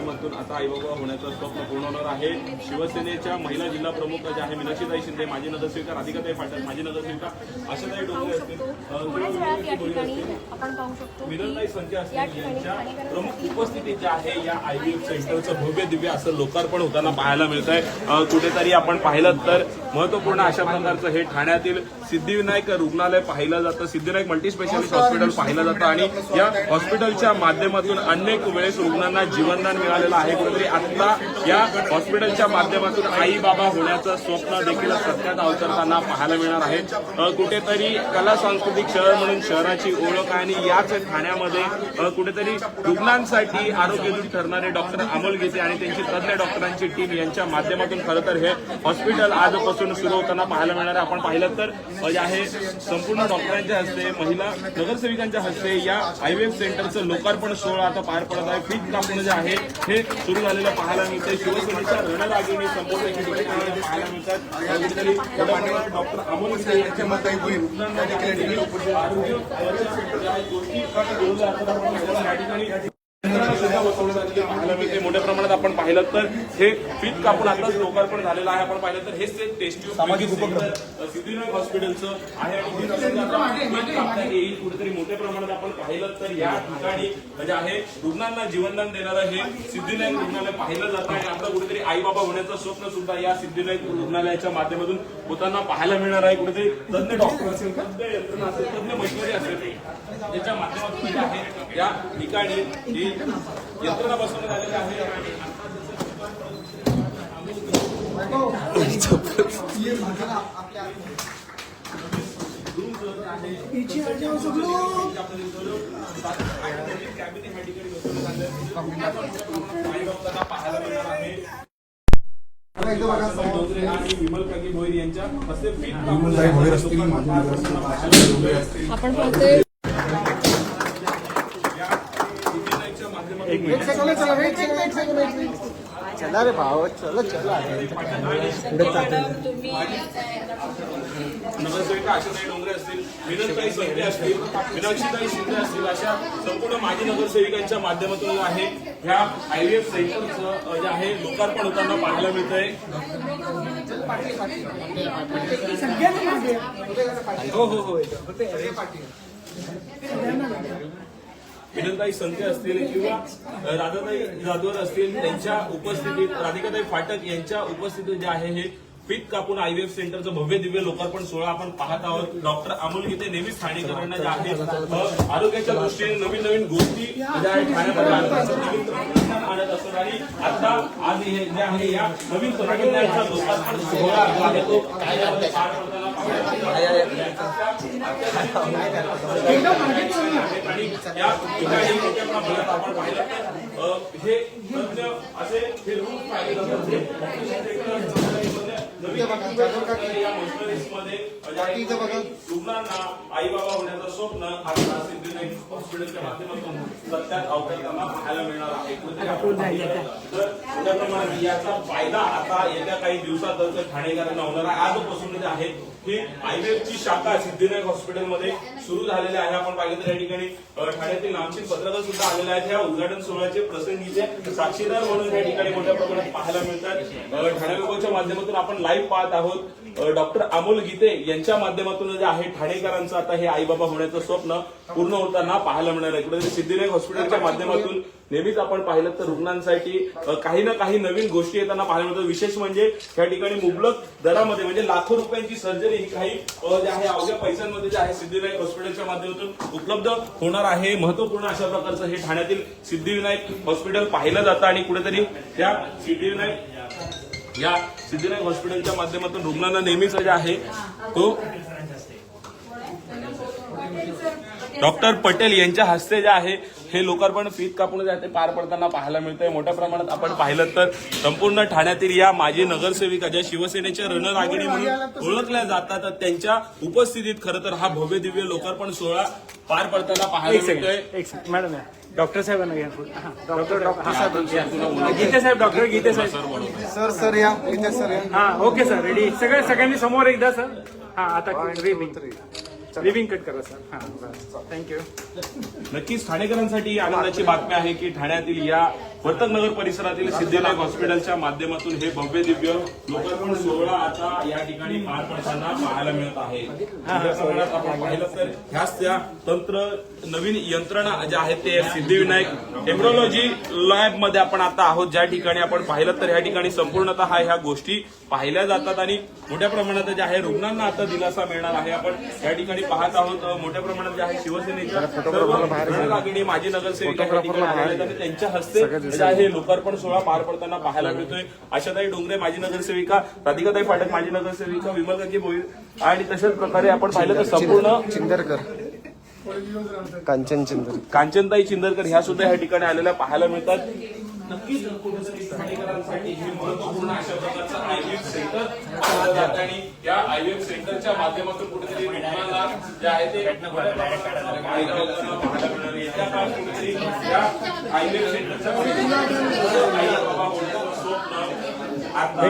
माध्यमातून आता आईबाबा होण्याचं स्वप्न पूर्ण होणार आहे. शिवसेनेच्या महिला जिल्हा प्रमुख ज्या आहे मीनाक्षीताई शिंदे माजी नगरसेविका राधिकाताई पाटील माजी नगरसेविका आशाताई डोंगरे असतील मिनलताई संख्या या असतील यांच्या प्रमुख उपस्थितीत जे आहे या आय व्ही एफ सेंटरचं भव्य दिव्य असं लोकार्पण होताना पाहायला मिळत आहे कुठेतरी आपण पाहिलं तर महत्त्वपूर्ण अशा प्रकारचं हे ठाण्यातील सिद्धिविनायक रुग्णालय पाहिलं जातं. सिद्धिविनायक मल्टी स्पेशालिस्ट हॉस्पिटल पाहिलं जातं. आणि या हॉस्पिटलच्या माध्यमातून अनेक वेळेस रुग्णांना जीवनदान मिळालेलं आहे. कुठेतरी आता या हॉस्पिटलच्या माध्यमातून आई बाबा होण्याचं स्वप्न देखील सत्यात अवतरताना पाहायला मिळणार आहे. कुठेतरी कला सांस्कृतिक शहर म्हणून शहराची ओळख आहे. आणि याच ठाण्यामध्ये कुठेतरी रुग्णांसाठी आरोग्यदूत ठरणारे डॉक्टर अमोल गीते आणि त्यांची तज्ज्ञ डॉक्टरांची टीम यांच्या माध्यमातून खरं तर हे हॉस्पिटल आजपासून सुरू होताना पाहायला मिळणार आहे. आपण पाहिलं तर जे आहे संपूर्ण डॉक्टरांच्या हस्ते महिला नगरसेविकांच्या हस्ते या आयव्हीएफ सेंटरचं लोकार्पण सोहळा आता पार पडत आहे. फीट कापणं जे आहे हे सुरू झालेलं पाहायला मिळतंय शिवसेनेच्या रणरागिणी संपूर्ण पाहायला मिळतात डॉक्टर अमोल यांच्या मते रुग्णांना देखील गोष्टी या ठिकाणी मोठ्या प्रमाणात आपण पाहिलं तर हे फीत कापून आताच लोकार्पण झालेलं आहे. आपण पाहिलं तर हेच ते टेस्ट सामाजिक उपक्रम. सिद्धिविनायक हॉस्पिटलचं आहे हे येईल. कुठेतरी मोठ्या प्रमाणात आपण पाहिलं तर या ठिकाणी म्हणजे आहे रुग्णांना जीवनदान देणारं हे सिद्धिविनायक रुग्णालय पाहिलं जातं आणि आता कुठेतरी आई बाबा होण्याचं स्वप्न सुद्धा या सिद्धिविनायक रुग्णालयाच्या माध्यमातून होताना पाहायला मिळणार आहे. कुठेतरी तज्ञ डॉक्टर असेल तज्ञ यंत्रणा असेल. तज्ञ मशिनरी असेल. त्याच्या माध्यमातून आहे. या ठिकाणी ही यंत्रणा बसवण्यात आलेली आहे. पाहायला मिळणार आहे डोंगरे आणि चला रे भाव चला चला. नगरसेविका आशाताई डोंगरे असतील विनंताई संख्या असतील मीनाक्षीताई शिंदे असतील अशा संपूर्ण माजी नगरसेविकांच्या माध्यमातून जे आहे. ह्या आयव्हीएफ सेंटरचं अ, जे आहे लोकार्पण होताना पाहायला मिळतंय. हो हो हो. विनंताई संख्या असतील किंवा राधाताई जाधवर असतील त्यांच्या उपस्थितीत राधिकाताई फाटक यांच्या उपस्थितीत जे आहे हे पीक कापून आयव्हीएफ सेंटरचं भव्य दिव्य लोकार्पण सोहळा आपण पाहत आहोत. डॉक्टर अमोल गीते नेहमीच स्थानिकांना जे आहे. आरोग्याच्या दृष्टीने नवीन नवीन गोष्टी ज्या आहेत ठाण्यामध्ये आणत असतात आणि आता आज हे जे आहे या नवीन तंत्रज्ञानाचा लोकार्पण सोहळा जो आहे तो पार पडताना या ठिकाणी मोठ्या प्रमाणात आपण पाहिलं हे तज्ञ असे हे रूल्स पाहिले रुग्णांना आई बाबा होण्याचं स्वप्न आता सिद्धिविनायक हॉस्पिटलच्या माध्यमातून सत्यात अवतरताना पाहायला मिळणार आहे. तर याचा फायदा आता येत्या काही दिवसातच ठाणेकरांना होणार आहे. आजपासून जे आहे ही आयव्हीएफची शाखा सिद्धिविनायक हॉस्पिटलमध्ये सुरू झालेली आहे. आपण पाहिलं तर या ठिकाणी ठाण्यातील पत्रकार सुद्धा आलेले आहेत. ह्या उद्घाटन सोहळ्याचे प्रसंगीचे साक्षीदार म्हणून या ठिकाणी मोठ्या प्रमाणात पाहायला मिळतात. ठाणे लोकांच्या माध्यमातून आपण लाईव्ह पाहत आहोत. डॉक्टर अमोल गीते यांच्या माध्यमातून जे आहे ठाणेकरांचं आता हे आई बाबा होण्याचं स्वप्न पूर्ण होताना पाहायला मिळणार आहे कुठेतरी सिद्धिविनायक हॉस्पिटलच्या माध्यमातून नेहमीच आपण पाहिलं तर रुग्णांसाठी काही ना काही नवीन गोष्टी येताना पाहायला मिळतात. विशेष म्हणजे या ठिकाणी मुबलक दरामध्ये म्हणजे लाखो रुपयांची सर्जरी ही काही जे आहे अवघ्या पैशांमध्ये जे आहे सिद्धिविनायक हॉस्पिटलच्या माध्यमातून उपलब्ध होणार आहे. महत्त्वपूर्ण अशा प्रकारचं हे ठाण्यातील सिद्धिविनायक हॉस्पिटल पाहिलं जातं आणि कुठेतरी त्या सिद्धिविनायक या सिद्धिविनायक हॉस्पिटलच्या माध्यमातून रुग्णांना नेहमीच जे आहे तो डॉक्टर पटेल यांच्या हस्ते जे आहे हे लोकार्पण फीत कापून जे आहे ते पार पडताना पाहायला मिळतंय. मोठ्या प्रमाणात आपण पाहिलं तर संपूर्ण ठाण्यातील या माजी नगरसेविका ज्या शिवसेनेच्या रणरागिणी म्हणून ओळखल्या जातात त्यांच्या उपस्थितीत खरं तर हा भव्य दिव्य लोकार्पण सोहळा पार पडताना पाहायला मिळतोय. मॅडम डॉक्टर साहेबांना घ्या डॉक्टर डॉक्टर साहेब. गीते साहेब डॉक्टर गीते साहेब. सर सर या इथे सर या. हा ओके सर रेडी. सगळे सगळ्यांनी समोर एकदा सर. हा आता रिव्हिंग रिव्हिंग कट करा सर. हा थँक्यू. नक्कीच ठाणेकरांसाठी आनंदाची बातमी आहे की ठाण्यातील या वर्तकनगर परिसरातील सिद्धिविनायक हॉस्पिटलच्या माध्यमातून हे भव्य दिव्य लोकार्पण सोहळा आता या ठिकाणी पार पडताना पाहायला मिळत आहे. मोठ्या प्रमाणात आपण पाहिलं तर ह्याच त्या तंत्र नवीन यंत्रणा ज्या आहेत ते सिद्धिविनायक एम्ब्रोलॉजी लॅबमध्ये आपण आता आहोत. ज्या ठिकाणी आपण पाहिलं तर ह्या ठिकाणी संपूर्णतः ह्या गोष्टी पाहिल्या जातात आणि मोठ्या प्रमाणात जे आहे रुग्णांना आता दिलासा मिळणार आहे. आपण या ठिकाणी पाहत आहोत मोठ्या प्रमाणात जे आहे शिवसेनेच्या माजी नगरसेविका त्यांच्या हस्ते जे आहे. लोकार्पण सोहळा पार पडताना पाहायला मिळतोय. आशाताई डोंगरे माजी नगरसेविका राधिकाताई फाटक माजी नगरसेविका विमल काकी भोईर आणि तशाच प्रकारे आपण पाहिलं तर संपूर्ण चिंदरकर. कांचन चिंदर. कांचनताई चिंदरकर ह्या सुद्धा या ठिकाणी आलेल्या पाहायला मिळतात. नक्कीच कुठेतरी स्थानिकांसाठी हे महत्त्वपूर्ण अशा प्रकारचं आयव्हीएफ सेंटर जातं आणि या आयव्हीएफ सेंटरच्या माध्यमातून कुठेतरी रुग्णांना जे आहे ते कुठेतरी या आयव्हीएफ सेंटरच्या स्वप्न आता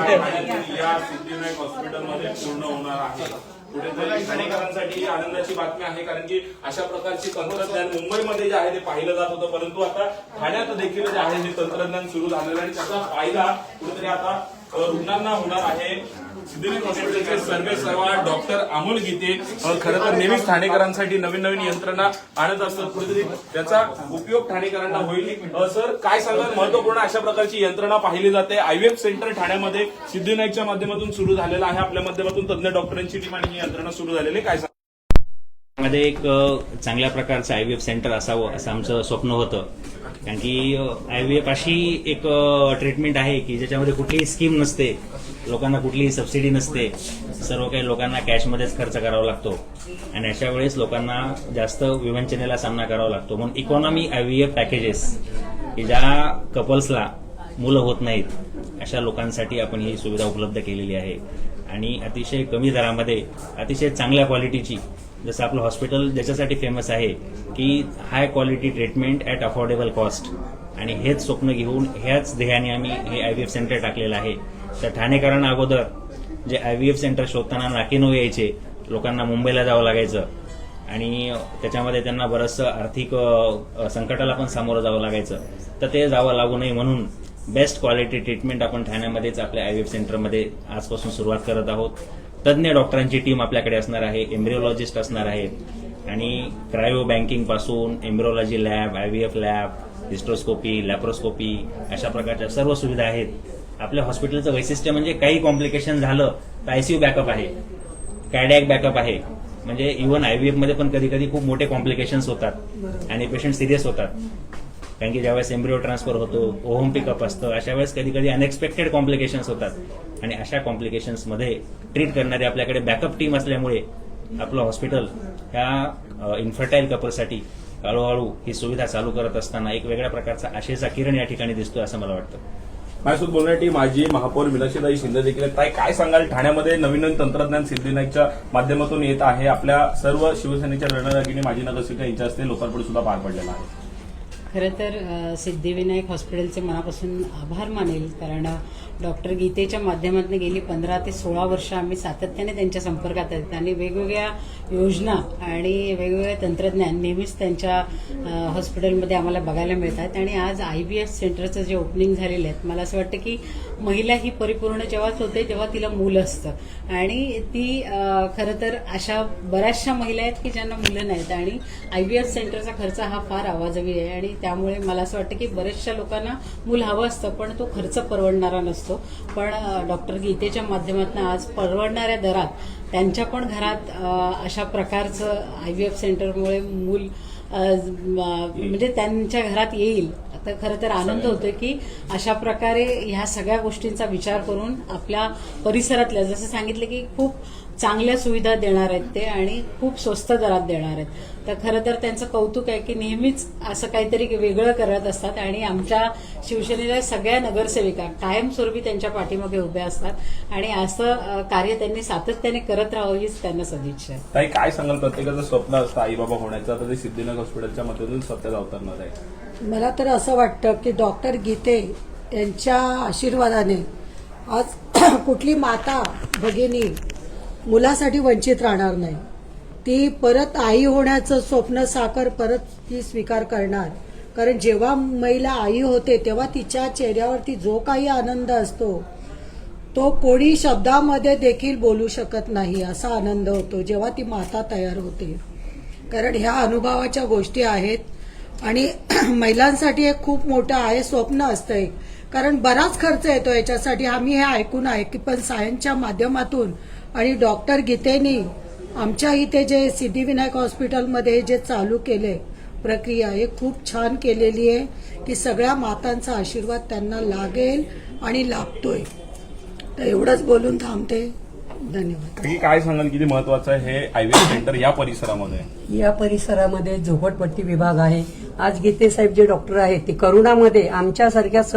या सिद्धिविनायक हॉस्पिटलमध्ये पूर्ण होणार आहे. कुठेतरी ठाणेकरांसाठी ही आनंदाची बातमी आहे कारण की अशा प्रकारचे तंत्रज्ञान मुंबईमध्ये जे आहे ते पाहिलं जात होतं. परंतु आता ठाण्यात देखील जे आहे हे तंत्रज्ञान सुरू झालेलं आहे आणि त्याचा फायदा कुठेतरी आता रुग्णांना होणार आहे. सिद्धिविनायक हॉस्पिटलचे सर्वे सर्वा डॉक्टर अमोल गीते खरं तर नेहमीच ठाणेकरांसाठी नवीन नवीन यंत्रणा आणत असतात. कुठेतरी त्याचा उपयोग ठाणेकरांना होईल सर काय सांगाल? महत्त्वपूर्ण अशा प्रकारची यंत्रणा पाहिली जाते. आयव्हीएफ सेंटर ठाण्यामध्ये सिद्धिविनायकच्या माध्यमातून सुरू झालेलं आहे. आपल्या माध्यमातून तज्ञ डॉक्टरांची टीम आणि ही यंत्रणा सुरू झालेली आहे. काय सांगाल? मध्ये एक चांगल्या प्रकारचं आयव्हीएफ सेंटर असावं असं आमचं स्वप्न होतं. कारण की आय व्ही एफ अशी एक ट्रीटमेंट आहे की ज्याच्यामध्ये कुठलीही स्कीम नसते. लोकांना कुठलीही सबसिडी नसते. सर्व काही लोकांना कॅशमध्येच खर्च करावा लागतो. आणि अशा वेळेस लोकांना जास्त विवंचनेला सामना करावा लागतो. म्हणून economy I V F packages की ज्या कपल्सला मुलं होत नाहीत अशा लोकांसाठी आपण ही सुविधा उपलब्ध केलेली आहे. आणि अतिशय कमी दरामध्ये अतिशय चांगल्या क्वालिटीची जसं आपलं हॉस्पिटल ज्याच्यासाठी फेमस आहे की high quality treatment at affordable cost आणि हेच स्वप्न घेऊन ह्याच ध्येयाने आम्ही हे आय व्ही एफ सेंटर टाकलेलं आहे. तर ठाणेकरांना अगोदर जे आय व्ही एफ सेंटर शोधताना नाकीनऊ यायचे लोकांना मुंबईला जावं लागायचं. आणि त्याच्यामध्ये त्यांना बरंचसं आर्थिक संकटाला पण सामोरं जावं लागायचं. तर ते जावं लागू नये म्हणून बेस्ट क्वालिटी ट्रीटमेंट आपण ठाण्यामध्येच आपल्या आय व्ही एफ सेंटरमध्ये आजपासून सुरुवात करत आहोत. तज्ज्ञ डॉक्टरांची टीम आपल्याकडे असणार आहे एम्ब्रिओलॉजिस्ट असणार आहेत आणि क्रायो बँकिंगपासून embryology lab I V F lab hysteroscopy laparoscopy अशा प्रकारच्या सर्व सुविधा आहेत. आपल्या हॉस्पिटलचं वैशिष्ट्य म्हणजे काही कॉम्प्लिकेशन झालं तर आयसीयू बॅकअप आहे कॅडॅक बॅकअप आहे. म्हणजे इव्हन आयव्हीएफमध्ये पण कधी कधी खूप मोठे कॉम्प्लिकेशन्स होतात आणि पेशंट सिरियस होतात. कारण की ज्यावेळेस एम्ब्रिओ ट्रान्सफर होतो ओहोम पिकअप असतं अशा वेळेस कधी कधी अनएक्सपेक्टेड कॉम्प्लिकेशन्स होतात. आणि अशा कॉम्प्लिकेशन्समध्ये ट्रीट करणारी आपल्याकडे बॅकअप टीम असल्यामुळे आपलं हॉस्पिटल ह्या इन्फर्टाईल कपलसाठी हळूहळू ही सुविधा चालू करत असताना एक वेगळ्या प्रकारचा आशेचा किरण या ठिकाणी दिसतोय असं मला वाटतं. माझ्यासोबत बोलण्यासाठी माझी महापौर विलासीताई शिंदे देखील आहेत. ताई काय सांगाल? ठाण्यामध्ये नवीन नवीन तंत्रज्ञान सिद्धिविनायकच्या माध्यमातून येत आहे. आपल्या सर्व शिवसेनेच्या रणरागिणी माजी नगरसेविका यांच्या हस्ते लोकार्पण सुद्धा पार पडलेला आहे. खरं तर सिद्धिविनायक हॉस्पिटलचे मनापासून आभार मानेल कारण डॉक्टर गीतेच्या माध्यमातून गेली पंधरा ते सोळा वर्ष आम्ही सातत्याने त्यांच्या संपर्कात आहेत. आणि वेगवेगळ्या योजना आणि वेगवेगळे तंत्रज्ञान नेहमीच त्यांच्या हॉस्पिटलमध्ये आम्हाला बघायला मिळतात आणि आज आय बी एस सेंटरचं जे ओपनिंग झालेलं आहे मला असं वाटतं की महिला ही परिपूर्ण जेव्हाच होते तेव्हा तिला मुलं असतं. आणि ती खरं तर अशा बऱ्याचशा महिला आहेत की ज्यांना मुलं नाहीत. आणि आय बी एस सेंटरचा खर्च हा फार आवाजवी आहे. आणि त्यामुळे मला असं वाटतं की बऱ्याचशा लोकांना मूल हवं असतं पण तो खर्च परवडणारा नसतो. पण डॉक्टर गीतेच्या माध्यमातून आज परवडणाऱ्या दरात त्यांच्या पण घरात अशा प्रकारचं आय व्ही एफ सेंटरमुळे मूल म्हणजे त्यांच्या घरात येईल. तर खरं तर आनंद होतोय की अशा प्रकारे ह्या सगळ्या गोष्टींचा विचार करून आपल्या परिसरातल्या जसं सांगितलं की खूप चांगल्या सुविधा देणार आहेत ते आणि खूप स्वस्त दरात देणार आहेत. तर खरं तर त्यांचं कौतुक आहे की नेहमीच असं काहीतरी वेगळं करत असतात आणि आमच्या शिवसेनेच्या सगळ्या नगरसेविका कायमस्वरूपी त्यांच्या पाठीमागे उभ्या असतात आणि असं कार्य त्यांनी सातत्याने करत राहावं हीच त्यांना सदिच्छा आहे. ताई काय सांगाल? प्रत्येकाचं स्वप्न असतं आई बाबा होण्याचं. तर ते सिद्धिविनायक हॉस्पिटलच्या माध्यमातून सत्यात अवतरणार आहे. मला तर असं वाटतं की डॉक्टर गीते यांच्या आशीर्वादाने आज कुठली माता भगिनी मुलासाठी वंचित राहणार नाही. ती परत आई होण्याचं स्वप्न साकार परत ती स्वीकार करणार. कारण जेव्हा महिला आई होते तेव्हा तिच्या चेहऱ्यावरती जो काही आनंद असतो तो कोणी शब्दामध्ये देखील बोलू शकत नाही असा आनंद होतो जेव्हा ती माता तयार होते. कारण ह्या अनुभवाच्या गोष्टी आहेत. आणि महिलांसाठी एक खूप मोठं आहे स्वप्न असतं एक कारण बराच खर्च येतो याच्यासाठी. आम्ही हे ऐकून आहे की पण सायन्सच्या माध्यमातून आणि डॉक्टर गीतेनी आमच्या इथे जे सिद्धिविनायक हॉस्पिटलमध्ये जे चालू केले प्रक्रिया हे खूप छान केलेली आहे. की सगळ्या मातांचा आशीर्वाद त्यांना लागेल आणि लाभतोय. तर एवढंच बोलून थांबते. धन्यवाद. की काय सांगाल किती महत्वाचं आहे हे आयव्हीएफ सेंटर या परिसरामध्ये? या परिसरामध्ये झोपडपट्टी विभाग आहे. आज गीते साहेब जे डॉक्टर आहेत ते करोनामध्ये आमच्यासारख्या स-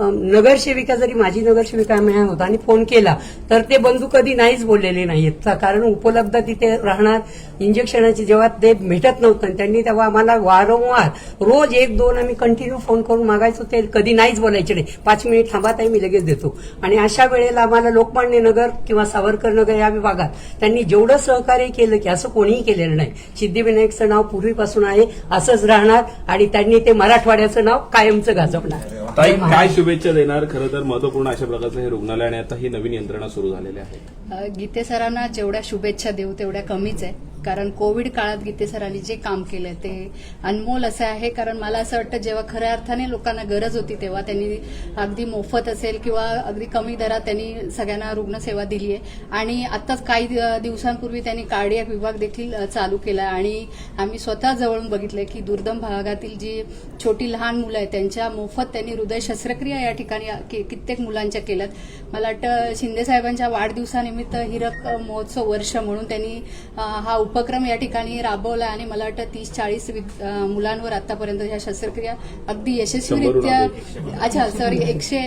नगरसेविका जरी माझी नगरसेविका होता आणि फोन केला तर ते बंधू कधी नाहीच बोललेले नाहीत. कारण उपलब्ध तिथे राहणार इंजेक्शनाची जेव्हा ते भेटत नव्हतं त्यांनी तेव्हा आम्हाला वारंवार रोज एक दोन आम्ही कंटिन्यू फोन करून मागायचो ते कधी नाहीच बोलायचे नाही. पाच मिनिट थांबा ताई मी लगेच देतो. आणि अशा वेळेला आम्हाला लोकमान्य नगर किंवा सावरकर नगर या विभागात त्यांनी जेवढं सहकार्य केलं की असं कोणीही केलेलं नाही. सिद्धिविनायकचं नाव पूर्वीपासून आहे असंच राहणार. आणि त्यांनी ते मराठवाड्याचं नाव कायमचं गाजवणार. ताई काय शुभेच्छा देणार? खरं तर महत्त्वपूर्ण अशा प्रकारचं हे रुग्णालय आणि आता ही नवीन यंत्रणा सुरू झालेली आहे. गीते सरांना जेवढ्या शुभेच्छा देऊ तेवढ्या कमीच आहे. कारण कोविड काळात गीते सरांनी जे काम केलं ते अनमोल असं आहे. कारण मला असं वाटतं जेव्हा खऱ्या अर्थाने लोकांना गरज होती तेव्हा त्यांनी अगदी मोफत असेल किंवा अगदी कमी दरात त्यांनी सगळ्यांना रुग्णसेवा दिली आहे. आणि आताच काही दिवसांपूर्वी त्यांनी कार्डियक विभाग देखील चालू केला आणि आम्ही स्वतः जवळून बघितलंय की दुर्दम भागातील जी छोटी लहान मुलं आहेत त्यांच्या मोफत त्यांनी हृदय शस्त्रक्रिया या ठिकाणी कि- कित्येक मुलांच्या केल्यात. मला वाटतं शिंदे साहेबांच्या वाढदिवसानिमित्त हिरक महोत्सव वर्ष म्हणून त्यांनी हा उप उपक्रम या ठिकाणी राबवला आणि मला वाटतं तीस चाळीस मुलांवर आतापर्यंत ह्या शस्त्रक्रिया अगदी यशस्वीरित्या अच्छा सॉरी एकशे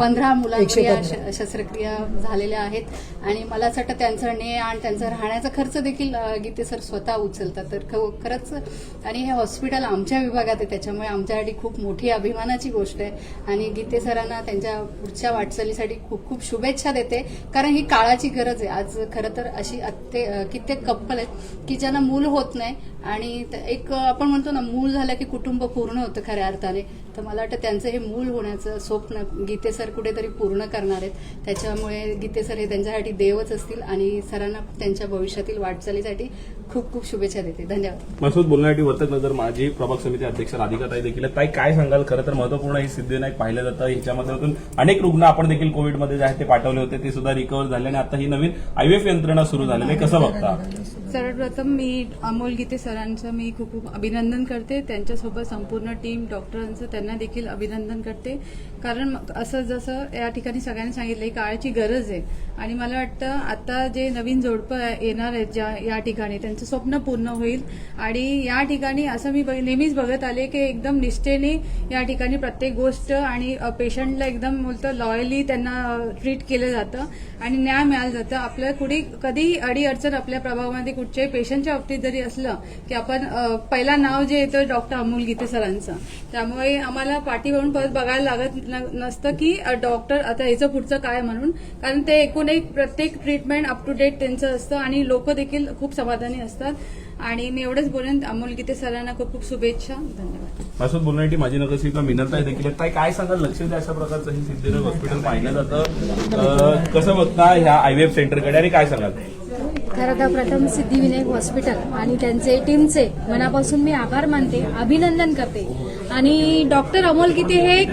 पंधरा. मुलांवर या शस्त्रक्रिया झालेल्या आहेत. आणि मला असं वाटतं त्यांचं ने आणि त्यांचा राहण्याचा खर्च देखील गीते सर स्वतः उचलतात. तर खरंच आणि हे हॉस्पिटल आमच्या विभागात आहे त्याच्यामुळे आमच्यासाठी खूप मोठी अभिमानाची गोष्ट आहे. आणि गीते सरांना त्यांच्या पुढच्या वाटचालीसाठी खूप खूप शुभेच्छा देते. कारण ही काळाची गरज आहे. आज खरं तर अशी अत्ते अ, लोक पण आहेत की ज्यांना मूल होत नाही आणि एक आपण म्हणतो ना मूल झालं की कुटुंब पूर्ण होतं खऱ्या अर्थाने. तर मला वाटतं त्यांचं हे मूल होण्याचं स्वप्न गीते सर कुठेतरी पूर्ण करणार आहेत. त्याच्यामुळे गीते सर हे त्यांच्यासाठी देवच असतील आणि सरांना त्यांच्या भविष्यातील वाटचालीसाठी खूप खूप शुभेच्छा देते. धन्यवाद. मसूद बोलण्यासाठी वर्तक नजर माजी प्रभाग समिती अध्यक्ष राधिका ताई देखील. ताई काय सांगाल? खरं तर महत्त्वपूर्ण ही सिद्धिविनायक पाहिलं जातं. ह्याच्या माध्यमातून अनेक रुग्ण आपण देखील कोविडमध्ये जे आहेत ते पाठवले होते. ते सुद्धा रिकव्हर झाले आणि आता ही नवीन आयव्हीएफ यंत्रणा सुरू झालेली आहे. कसं बघता? सर्वप्रथम मी अमोल गीते सरांचं मी खूप खूप अभिनंदन करते. त्यांच्यासोबत संपूर्ण टीम डॉक्टरांचं त्यांना देखील अभिनंदन करते. कारण असं जसं या ठिकाणी सगळ्यांनी सांगितलं ही काळाची गरज आहे. आणि मला वाटतं आता जे नवीन जोडपं येणार आहेत ज्या या ठिकाणी त्यांचं स्वप्न पूर्ण होईल. आणि या ठिकाणी असं मी नेहमीच बघत आले की एकदम निष्ठेने या ठिकाणी प्रत्येक गोष्ट आणि पेशंटला एकदम बोलतं लॉयली त्यांना ट्रीट केलं जातं आणि न्याय मिळालं जातं. आपल्या कुठे कधीही अडीअडचण आपल्या प्रभावामध्ये कुठच्याही पेशंटच्या बाबतीत जरी असलं की आपण पहिला नाव जे येतं डॉक्टर अमोल गीते सरांचं. त्यामुळे आम्हाला पाठीवरून परत बघायला लागत नाही नसतं की डॉक्टर आता याचं पुढचं काय म्हणून? कारण ते एकूण एक प्रत्येक ट्रीटमेंट अप टू डेट त्यांचं असतं आणि लोक देखील खूप समाधानी असतात. आणि मी एवढंच बोलेन अमोल गीते सरांना खूप खूप शुभेच्छा. धन्यवाद. मसूद बोलण्यासाठी माझी नगरसेविका मिनलताई देखील. ताई काय सांगाल? लक्ष द्या अशा प्रकारचं हे सिद्धिविनायक हॉस्पिटल पाहिलं जातं. कसं बघता ह्या आयव्हीएफ सेंटरकडे आणि काय सांगाल? खरं तर प्रथम सिद्धिविनायक हॉस्पिटल आणि त्यांचे टीमचे मनापासून मी आभार मानते अभिनंदन करते. आणि डॉक्टर अमोल गीते हे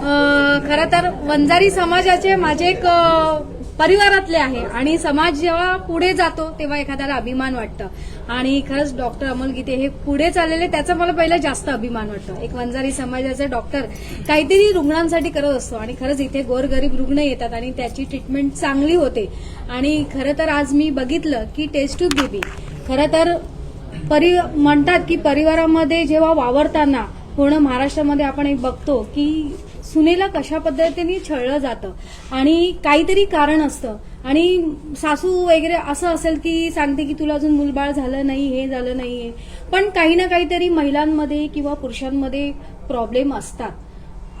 खरं तर वंजारी समाजाचे माझे एक परिवारातले आहे. आणि समाज जेव्हा पुढे जातो तेव्हा एखाद्याला अभिमान वाटतं. आणि खरंच डॉक्टर अमोल गीते हे पुढे चाललेले त्याचा मला पहिला जास्त अभिमान वाटतो. एक वंजारी समाजाचे डॉक्टर काहीतरी रुग्णांसाठी करत असतो. आणि खरंच इथे गोरगरीब रुग्ण येतात आणि त्याची ट्रीटमेंट चांगली होते. आणि खरं तर आज मी बघितलं की टेस्ट टू बेबी खरं तर परि म्हणतात की परिवारामध्ये जेव्हा वावरताना पूर्ण महाराष्ट्रामध्ये आपण एक बघतो की सुनेला कशा पद्धतीने छळलं जातं? आणि काहीतरी कारण असतं. आणि सासू वगैरे असं असेल की सांगते की तुला अजून मुलबाळ झालं नाही हे झालं नाहीये पण काही ना काहीतरी महिलांमध्ये किंवा पुरुषांमध्ये प्रॉब्लेम असतात.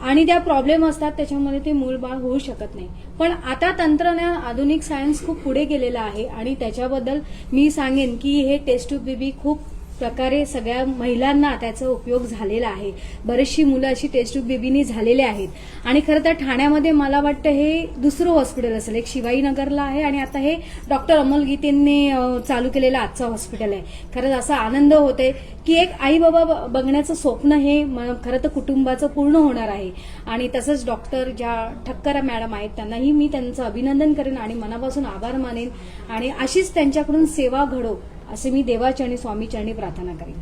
आणि त्या प्रॉब्लेम असतात त्याच्यामध्ये ते मूलबाळ होऊ शकत नाही. पण आता तंत्रज्ञान आधुनिक सायन्स खूप पुढे गेलेलं आहे. आणि त्याच्याबद्दल मी सांगेन की हे टेस्ट टू बेबी खूप प्रकारे सगळ्या महिलांना त्याचा उपयोग झालेला आहे. बरीचशी मुलं अशी टेस्ट ट्यूब बेबीनी झालेली आहेत. आणि खरं तर ठाण्यामध्ये मला वाटतं हे दुसरं हॉस्पिटल असेल. एक शिवाईनगरला आहे आणि आता हे डॉक्टर अमोल गीतेंनी चालू केलेलं आजचं हॉस्पिटल आहे. खरंच असा आनंद होते की एक आई बाबा ब- बघण्याचं स्वप्न हे म- खरं तर कुटुंबाचं पूर्ण होणार आहे. आणि तसंच डॉक्टर ज्या ठक्करा मॅडम आहेत त्यांनाही मी त्यांचं अभिनंदन करेन आणि मनापासून आभार मानेन. आणि अशीच त्यांच्याकडून सेवा घडो. असे मी देवाचरणी स्वामीचरणी प्रार्थना करेन.